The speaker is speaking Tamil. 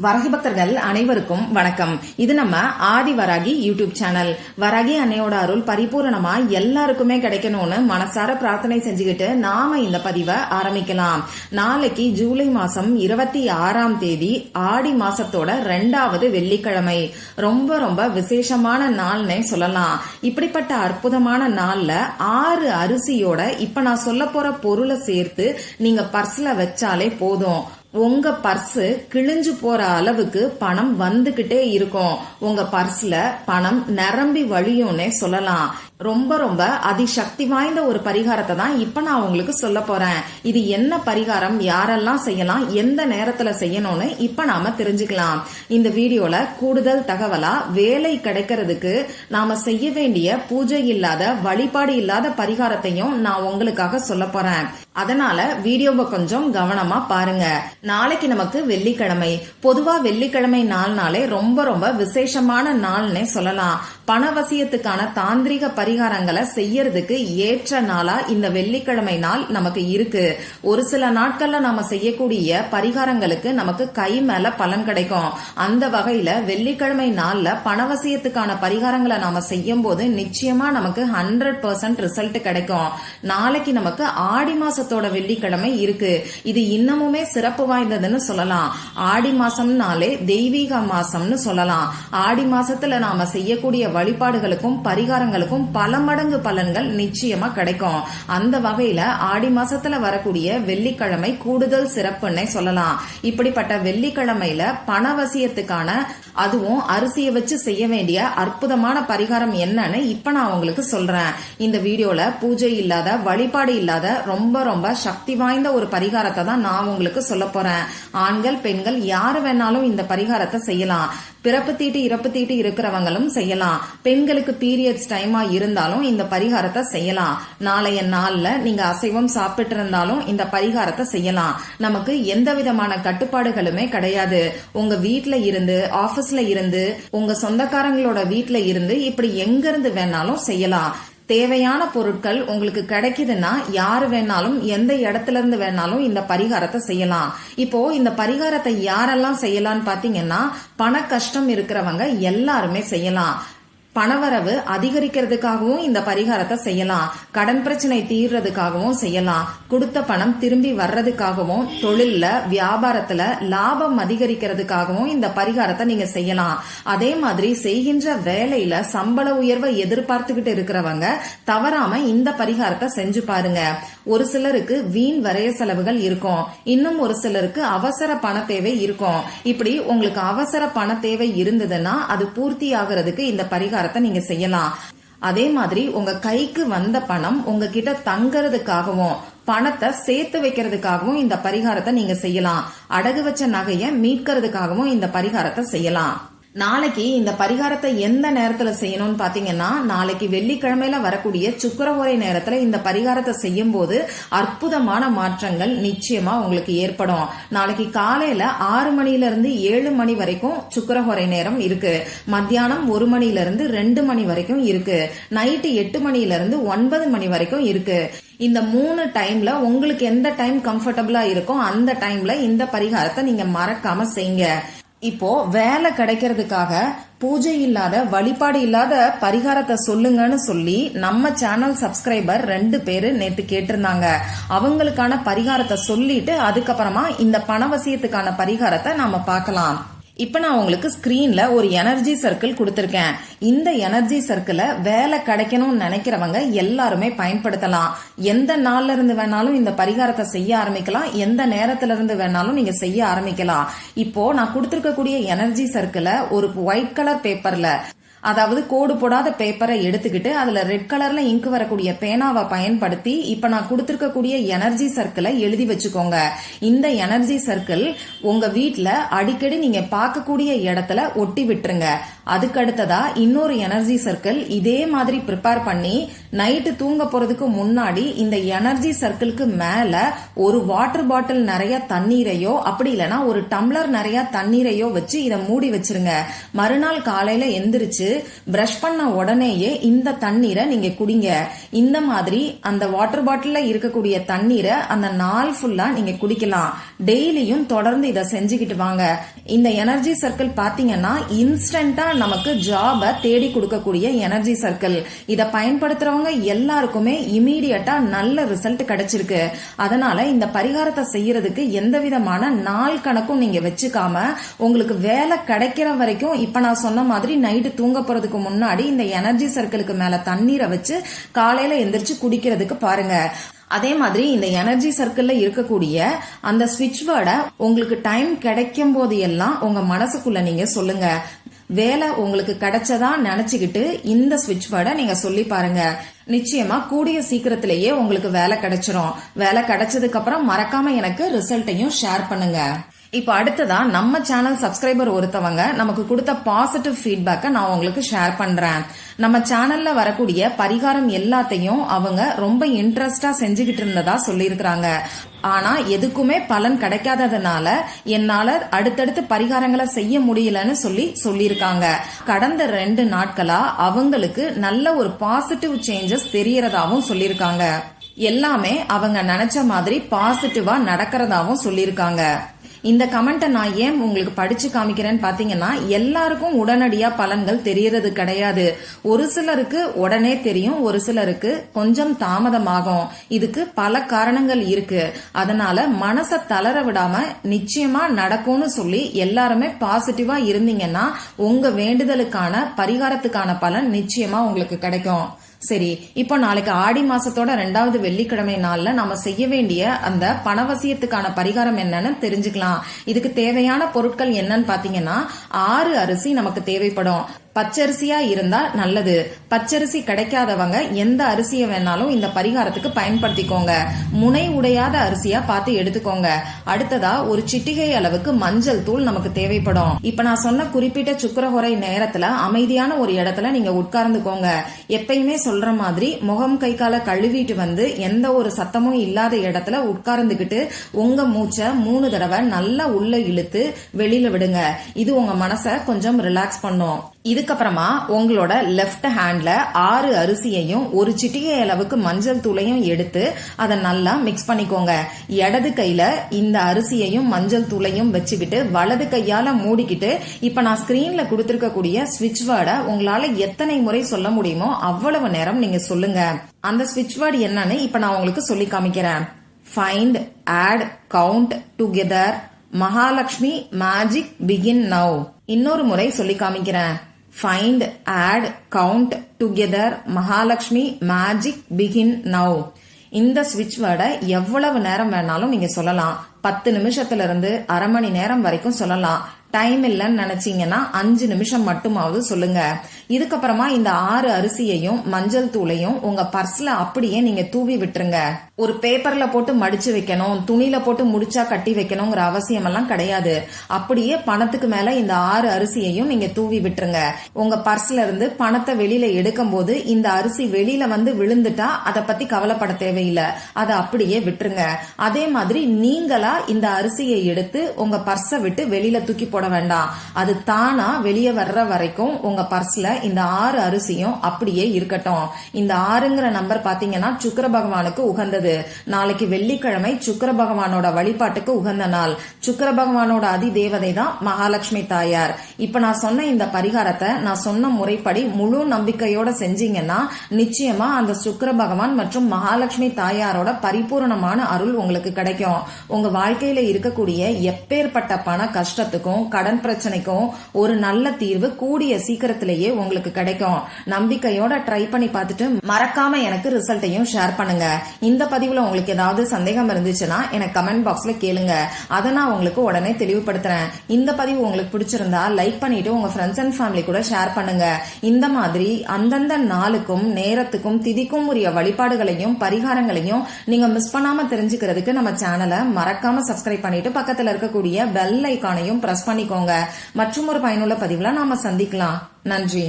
வரகி பக்தர்கள் அனைவருக்கும் வணக்கம். இது நம்ம ஆதி வராகி யூடியூப் சேனல். வராகி அன்னையோட அருள் பரிபூரணமா எல்லாருக்குமே கிடைக்கணும்னு மனசார பிரார்த்தனை செஞ்சுக்கிட்டு நாம இந்த பதிவை ஆரம்பிக்கலாம். நாளைக்கு ஜூலை மாசம் இருபத்தி ஆறாம் தேதி ஆடி மாசத்தோட ரெண்டாவது வெள்ளிக்கிழமை. ரொம்ப ரொம்ப விசேஷமான நாள்னே சொல்லலாம். இப்படிப்பட்ட அற்புதமான நாள்ல ஆறு அரிசியோட இப்ப நான் சொல்ல போற பொருளை சேர்த்து நீங்க பர்ஸ்ல வச்சாலே போதும். உங்க பர்ஸ் கிழிஞ்சு போற அளவுக்கு பணம் வந்துகிட்டே இருக்கும். உங்க பர்ஸ்ல பணம் நிரம்பி வழியும்னே சொல்லலாம். ரொம்ப ரொம்ப அதிசக்தி வாய்ந்த ஒரு பரிகாரத்தை தான் இப்ப நான் உங்களுக்கு சொல்ல போறேன். இது என்ன பரிகாரம்? யாரெல்லாம் செய்யலாம்? எந்த நேரத்துல செய்யணும்னு இப்ப நாம தெரிஞ்சுக்கலாம். இந்த வீடியோல கூடுதல் தகவலா வேலை கிடைக்கிறதுக்கு நாம செய்ய வேண்டிய பூஜை இல்லாத வழிபாடு இல்லாத பரிகாரத்தையும் நான் உங்களுக்காக சொல்ல போறேன். அதனால வீடியோவை கொஞ்சம் கவனமா பாருங்க. நாளைக்கு நமக்கு வெள்ளிக்கிழமை. பொதுவா வெள்ளிக்கிழமை நாள்னாலே ரொம்ப ரொம்ப விசேஷமான நாள்னே சொல்லலாம். பணவசியத்துக்கான தாந்திரிக பரிகாரங்களை செய்யறதுக்கு ஏற்ற நாளா இந்த வெள்ளிக்கிழமை நாள் நமக்கு இருக்கு. ஒரு சில நாட்கள்ல நாம செய்யக்கூடிய பரிகாரங்களுக்கு நமக்கு கை மேல பலன் கிடைக்கும். அந்த வகையில வெள்ளிக்கிழமை நாள்ல பணவசியத்துக்கான பரிகாரங்களை நாம செய்யும் போது நிச்சயமா நமக்கு ஹண்ட்ரட் பர்சன்ட் ரிசல்ட் கிடைக்கும். நாளைக்கு நமக்கு ஆடி மாசத்தோட வெள்ளிக்கிழமை இருக்கு. இது இன்னமுமே சிறப்பு வாய்ந்ததுன்னு சொல்லலாம். ஆடி மாசம்னாலே தெய்வீக மாசம்னு சொல்லலாம். ஆடி மாசத்துல நாம செய்யக்கூடிய வழிபாடுகளுக்கும் பரிகாரங்களுக்கும் பல மடங்கு பலன்கள் நிச்சயமா கிடைக்கும். அந்த வகையில ஆடி மாசத்துல வரக்கூடிய வெள்ளிக்கிழமை கூடுதல் சிறப்புன்னே சொல்லலாம். இப்படிப்பட்ட வெள்ளிக்கிழமையில பணவசியத்துக்கான அதுவும் அரிசியை வச்சு செய்ய வேண்டிய அற்புதமான பரிகாரம் என்னன்னு இப்ப நான் உங்களுக்கு சொல்றேன். இந்த வீடியோல பூஜை இல்லாத வழிபாடு இல்லாத ரொம்ப ரொம்ப சக்தி வாய்ந்த ஒரு பரிகாரத்தை தான் நான் உங்களுக்கு சொல்ல போறேன். ஆண்கள் பெண்கள் யாரு வேணாலும் இந்த பரிகாரத்தை செய்யலாம். பிறப்பு தீட்டு இறப்பு தீட்டு இருக்கிறவங்களும் செய்யலாம். பெண்களுக்கு பீரியட்ஸ் டைமா இருந்தாலும் இந்த பரிகாரத்தை செய்யலாம். நாளைய நாள்ல நீங்க அசைவம் சாப்பிட்டு இருந்தாலும் இந்த பரிகாரத்தை செய்யலாம். நமக்கு எந்த விதமான கட்டுப்பாடுகளுமே கிடையாது. உங்க வீட்ல இருந்து ஆபீஸ்ல இருந்து உங்க சொந்தக்காரங்களோட வீட்ல இருந்து இப்படி எங்க இருந்து வேணாலும் செய்யலாம். தேவையான பொருட்கள் உங்களுக்கு கிடைக்குதுன்னா யாரு வேணாலும் எந்த இடத்துல இருந்து வேணாலும் இந்த பரிகாரத்தை செய்யலாம். இப்போ இந்த பரிகாரத்தை யாரெல்லாம் செய்யலாம்னு பாத்தீங்கன்னா பண கஷ்டம் இருக்கிறவங்க எல்லாருமே செய்யலாம். பணவரவு அதிகரிக்கிறதுக்காகவும் இந்த பரிகாரத்தை செய்யலாம். கடன் பிரச்சனை தீர்றதுக்காகவும் செய்யலாம். கொடுத்த பணம் திரும்பி வர்றதுக்காகவும் தொழில்ல வியாபாரத்துல லாபம் அதிகரிக்கிறதுக்காகவும் இந்த பரிகாரத்தை நீங்க செய்யலாம். அதே மாதிரி செய்கின்ற வேலையில சம்பள உயர்வை எதிர்பார்த்துக்கிட்டு இருக்கிறவங்க தவறாம இந்த பரிகாரத்தை செஞ்சு பாருங்க. ஒரு சிலருக்கு வீண் வரைய செலவுகள் இருக்கும். இன்னும் ஒரு சிலருக்கு அவசர பண தேவை இருக்கும். இப்படி உங்களுக்கு அவசர பண தேவை இருந்ததுன்னா அது பூர்த்தி ஆகிறதுக்கு இந்த பரிகாரம் பரிகாரத்தை நீங்க செய்யலாம். அதே மாதிரி உங்க கைக்கு வந்த பணம் உங்ககிட்ட தங்கறதுக்காகவும் பணத்தை சேர்த்து வைக்கிறதுக்காகவும் இந்த பரிகாரத்தை நீங்க செய்யலாம். அடகு வச்ச நகையை மீட்கிறதுக்காகவும் இந்த பரிகாரத்தை செய்யலாம். நாளைக்கு இந்த பரிகாரத்தை எந்த நேரத்துல செய்யணும்னு பாத்தீங்கன்னா நாளைக்கு வெள்ளிக்கிழமையில வரக்கூடிய சுக்கரஹோரை நேரத்துல இந்த பரிகாரத்தை செய்யும் போது அற்புதமான மாற்றங்கள் நிச்சயமா உங்களுக்கு ஏற்படும். நாளைக்கு காலையில ஆறு மணில இருந்து ஏழு மணி வரைக்கும் சுக்கரஹோரை நேரம் இருக்கு. மத்தியானம் ஒரு மணில இருந்து ரெண்டு மணி வரைக்கும் இருக்கு. நைட்டு எட்டு மணில இருந்து ஒன்பது மணி வரைக்கும் இருக்கு. இந்த மூணு டைம்ல உங்களுக்கு எந்த டைம் கம்ஃபர்டபுளா இருக்கோ அந்த டைம்ல இந்த பரிகாரத்தை நீங்க மறக்காம செய்யுங்க. இப்போ வேலை கிடைக்கிறதுக்காக பூஜை இல்லாத வழிபாடு இல்லாத பரிகாரத்தை சொல்லுங்கன்னு சொல்லி நம்ம சேனல் சப்ஸ்கிரைபர் ரெண்டு பேரு நேத்து கேட்டிருந்தாங்க. அவங்களுக்கான பரிகாரத்தை சொல்லிட்டு அதுக்கப்புறமா இந்த பணவசியத்துக்கான பரிகாரத்தை நாம பார்க்கலாம். இப்போ நான் உங்களுக்கு ஸ்கிரீன்ல ஒரு எனர்ஜி சர்க்கிள் கொடுத்துருக்கேன். இந்த எனர்ஜி சர்க்கிளை வேலை கிடைக்கணும்னு நினைக்கிறவங்க எல்லாருமே பயன்படுத்தலாம். எந்த நாள்ல இருந்து வேணாலும் இந்த பரிகாரத்தை செய்ய ஆரம்பிக்கலாம். எந்த நேரத்துல இருந்து வேணாலும் நீங்க செய்ய ஆரம்பிக்கலாம். இப்போ நான் கொடுத்துருக்கக்கூடிய எனர்ஜி சர்க்கிளை ஒரு ஒயிட் கலர் பேப்பர்ல அதாவது கோடு போடாத பேப்பரை எடுத்துக்கிட்டு அதுல ரெட் கலர்ல இங்கு வரக்கூடிய பேனாவை பயன்படுத்தி இப்ப நான் கொடுத்திருக்கக்கூடிய எனர்ஜி சர்க்கிளை எழுதி வச்சுக்கோங்க. இந்த எனர்ஜி சர்க்கிள் உங்க வீட்டில் அடிக்கடி நீங்க பார்க்கக்கூடிய இடத்துல ஒட்டி விட்டுருங்க. அதுக்கடுத்ததா இன்னொரு எனர்ஜி சர்க்கிள் இதே மாதிரி ப்ரிப்பேர் பண்ணி நைட்டு தூங்க போறதுக்கு முன்னாடி இந்த எனர்ஜி சர்க்கிளுக்கு மேல ஒரு வாட்டர் பாட்டில் நிறைய தண்ணீரையோ அப்படி இல்லைன்னா ஒரு டம்ளர் நிறைய தண்ணீரையோ வச்சு இதை மூடி வச்சிருங்க. மறுநாள் காலையில எந்திரிச்சு பிரஷ் பண்ண உடனேயே இந்த தண்ணீரை நீங்க குடிங்க. இந்த மாதிரி அந்த வாட்டர் பாட்டில இருக்கக்கூடிய தண்ணீரை அந்த நாள் ஃபுல்லா நீங்க குடிக்கலாம். டெய்லியும் தொடர்ந்து இதை செஞ்சுக்கிட்டு வாங்க. இந்த எனர்ஜி சர்க்கிள் பாத்தீங்கன்னா இன்ஸ்டன்டா நமக்கு ஜாப தேடி கொடுக்கக்கூடிய எனர்ஜி சர்க்கிள் இதை பயன்படுத்துறவங்க எல்லாருக்குமே இமீடியட்டா நல்ல ரிசல்ட் கிடைச்சிருக்கு. அதனால இந்த பரிகாரத்தை செய்யறதுக்கு எந்த விதமான நாள் கணக்கும் நீங்க வச்சுக்காம உங்களுக்கு வேலை கிடைக்கிற வரைக்கும் இப்ப நான் சொன்ன மாதிரி நைட்டு தூங்க போறதுக்கு முன்னாடி இந்த எனர்ஜி சர்க்கிளுக்கு மேல தண்ணீரை வச்சு காலையில எந்திரிச்சு குடிக்கிறதுக்கு பாருங்க. அதே மாதிரி இந்த எனர்ஜி சர்க்கிள்ல இருக்கக்கூடிய அந்த ஸ்விட்ச் வேர்டை உங்களுக்கு டைம் கிடைக்கும் போது எல்லாம் உங்க மனசுக்குள்ள நீங்க சொல்லுங்க. வேலை உங்களுக்கு கிடைச்சதா நினைச்சுக்கிட்டு இந்த ஸ்விட்ச் வேர்டை நீங்க சொல்லி பாருங்க. நிச்சயமா கூடிய சீக்கிரத்திலேயே உங்களுக்கு வேலை கிடைச்சிரும். வேலை கிடைச்சதுக்கு அப்புறம் மறக்காம எனக்கு ரிசல்ட்டையும் ஷேர் பண்ணுங்க. இப்போ அடுத்ததா நம்ம சேனல் சப்ஸ்கிரைபர் ஒருத்தவங்க நமக்கு கொடுத்த பாசிட்டிவ் ஃபீட்பேக்கை நான் உங்களுக்கு ஷேர் பண்றேன். நம்ம சேனல்ல வரக்கூடிய பரிகாரம் எல்லாத்தையும் அவங்க ரொம்ப இன்ட்ரெஸ்டா செஞ்சுக்கிட்டு இருந்ததா சொல்லியிருக்கிறாங்க. ஆனா எதுக்குமே பலன் கிடைக்காததுனால என்னால அடுத்தடுத்து பரிகாரங்களை செய்ய முடியலன்னு சொல்லி சொல்லியிருக்காங்க. கடந்த ரெண்டு நாட்களா அவங்களுக்கு நல்ல ஒரு பாசிட்டிவ் சேஞ்சஸ் தெரியறதாவும் சொல்லியிருக்காங்க. எல்லாமே அவங்க நினைச்ச மாதிரி பாசிட்டிவா நடக்கிறதாவும் சொல்லியிருக்காங்க. இந்த கமெண்ட்டை நான் ஏன் உங்களுக்கு படிச்சு காமிக்கிறேன்னு பாத்தீங்கன்னா எல்லாருக்கும் உடனடியா பலன்கள் தெரியறது கிடையாது. ஒரு சிலருக்கு உடனே தெரியும் ஒரு சிலருக்கு கொஞ்சம் தாமதமாகும். இதுக்கு பல காரணங்கள் இருக்கு. அதனால மனசை தளர விடாம நிச்சயமா நடக்கும்னு சொல்லி எல்லாருமே பாசிட்டிவா இருந்தீங்கன்னா உங்க வேண்டுதலுக்கான பரிகாரத்துக்கான பலன் நிச்சயமா உங்களுக்கு கிடைக்கும். சரி இப்போ நாளைக்கு ஆடி மாசத்தோட ரெண்டாவது வெள்ளிக்கிழமை நாள்ல நாம செய்ய வேண்டிய அந்த பணவசியத்துக்கான பரிகாரம் என்னன்னு தெரிஞ்சுக்கலாம். இதுக்கு தேவையான பொருட்கள் என்னன்னு பாத்தீங்கன்னா ஆறு அரிசி நமக்கு தேவைப்படும். பச்சரிசியா இருந்தா நல்லது. பச்சரிசி கிடைக்காதவங்க எந்த அரிசியை வேணாலும் இந்த பரிகாரத்துக்கு பயன்படுத்திக்கோங்க. முனை உடையாத அரிசியா பார்த்து எடுத்துக்கோங்க. அடுத்ததா ஒரு சிட்டிகை அளவுக்கு மஞ்சள் தூள் நமக்கு தேவைப்படும். இப்ப நான் சொன்ன குறிப்பிட்ட சுக்கரஹொரை நேரத்துல அமைதியான ஒரு இடத்துல நீங்க உட்கார்ந்துக்கோங்க. எப்பயுமே சொல்ற மாதிரி முகம் கை கால கழுவிட்டு வந்து எந்த ஒரு சத்தமும் இல்லாத இடத்துல உட்கார்ந்துகிட்டு உங்க மூச்சை மூணு தடவை நல்லா உள்ள இழுத்து வெளியில விடுங்க. இது உங்க மனசை கொஞ்சம் ரிலாக்ஸ் பண்ணும். இதுக்கப்புறமா உங்களோட லெஃப்ட் ஹேண்ட்ல ஆறு அரிசியையும் ஒரு சிட்டிகை அளவுக்கு மஞ்சள் தூளையும் எடுத்து அதை நல்லா மிக்ஸ் பண்ணிக்கோங்க. இடது கையில இந்த அரிசியையும் மஞ்சள் தூளையும் வச்சுக்கிட்டு வலது கையால மூடிக்கிட்டு இப்ப நான் ஸ்கிரீன்ல கொடுத்திருக்கக்கூடிய ஸ்விட்ச் வேர்டை உங்களால எத்தனை முறை சொல்ல முடியுமோ அவ்வளவு நேரம் நீங்க சொல்லுங்க. அந்த ஸ்விட்ச் வேர்டு என்னன்னு இப்ப நான் உங்களுக்கு சொல்லி காமிக்கிறேன். Find add count together Mahalakshmi magic begin now இன்னொரு முறை சொல்லி காமிக்கிறேன். Find add count together Mahalakshmi magic begin now இந்த ஸ்விட்ச் வேர்டை எவ்வளவு நேரம் வேணாலும் நீங்க சொல்லலாம். பத்து நிமிஷத்துல இருந்து அரை மணி நேரம் வரைக்கும் சொல்லலாம். டைம் இல்லைன்னு நினைச்சீங்கன்னா அஞ்சு நிமிஷம் மட்டுமாவது சொல்லுங்க. இதுக்கப்புறமா இந்த ஆறு அரிசியையும் மஞ்சள் தூளையும் உங்க பர்ஸ்ல அப்படியே நீங்க தூவி விட்டுருங்க. ஒரு பேப்பர்ல போட்டு மடிச்சு வைக்கணும் துணியில போட்டு முடிச்சா கட்டி வைக்கணுங்கிற அவசியம் எல்லாம் கிடையாது. அப்படியே பணத்துக்கு மேல இந்த ஆறு அரிசியையும் நீங்க தூவி விட்டுருங்க. உங்க பர்ஸ்ல இருந்து பணத்தை வெளியில எடுக்கும் போது இந்த அரிசி வெளியில வந்து விழுந்துட்டா அதை பத்தி கவலைப்பட தேவையில்லை. அதை அப்படியே விட்டுருங்க. அதே மாதிரி நீங்களா இந்த அரிசியை எடுத்து உங்க பர்ஸை விட்டு வெளியில தூக்கி போட வேண்டாம். அது தானா வெளியே வர்ற வரைக்கும் உங்க பர்ஸ்ல இந்த ஆறு அரிசியும் அப்படியே இருக்கட்டும். இந்த ஆறுங்கிற நம்பர் பாத்தீங்கன்னா சுக்கர பகவானுக்கு உகந்தது. நாளைக்கு வெள்ளிக்கிழமை சுக்கர பகவானோட வழிபாட்டுக்கு உகந்த நாள். சுக்கர பகவானோட அதி தேவதை தான் மகாலட்சுமி தாயார். இப்ப நான் சொன்ன இந்த பரிகாரத்தை நான் சொன்ன முறைப்படி முழு நம்பிக்கையோட செஞ்சீங்கன்னா நிச்சயமா அந்த சுக்கர பகவான் மற்றும் மகாலட்சுமி தாயாரோட பரிபூரணமான அருள் உங்களுக்கு கிடைக்கும். உங்க வாழ்க்கையில இருக்கக்கூடிய எப்பேற்பட்ட பண கஷ்டத்துக்கும் கடன் பிரச்சனைக்கும் ஒரு நல்ல தீர்வு கூடிய சீக்கிரத்திலேயே உங்களுக்கு கிடைக்கும். நம்பிக்கையோட ட்ரை பண்ணி பார்த்துட்டு மறக்காம எனக்கு ரிசல்ட்டையும் ஷேர் பண்ணுங்க. இந்த பதிவுல உங்களுக்கு ஏதாவது சந்தேகம் இருந்துச்சுன்னா எனக்கு கமெண்ட் பாக்ஸ்ல கேளுங்க. அதை நான் உங்களுக்கு உடனே தெளிவுபடுத்துறேன். இந்த பதிவு உங்களுக்கு பிடிச்சிருந்தா லைக் பண்ணிட்டு உங்க ஃப்ரெண்ட்ஸ் அண்ட் ஃபேமிலி கூட ஷேர் பண்ணுங்க. இந்த மாதிரி அந்தந்த நாளுக்கும் நேரத்துக்கும் திதிக்கும் உரிய வழிபாடுகளையும் பரிகாரங்களையும் நீங்க மிஸ் பண்ணாம தெரிஞ்சுக்கிறதுக்கு நம்ம சேனலை மறக்காம சப்ஸ்கிரைப் பண்ணிட்டு பக்கத்துல இருக்கக்கூடிய பெல் ஐக்கானையும் பிரஸ் பண்ணிக்கோங்க மற்றும் ஒரு பயனுள்ள பதிவுல நாம சந்திக்கலாம். நன்றி.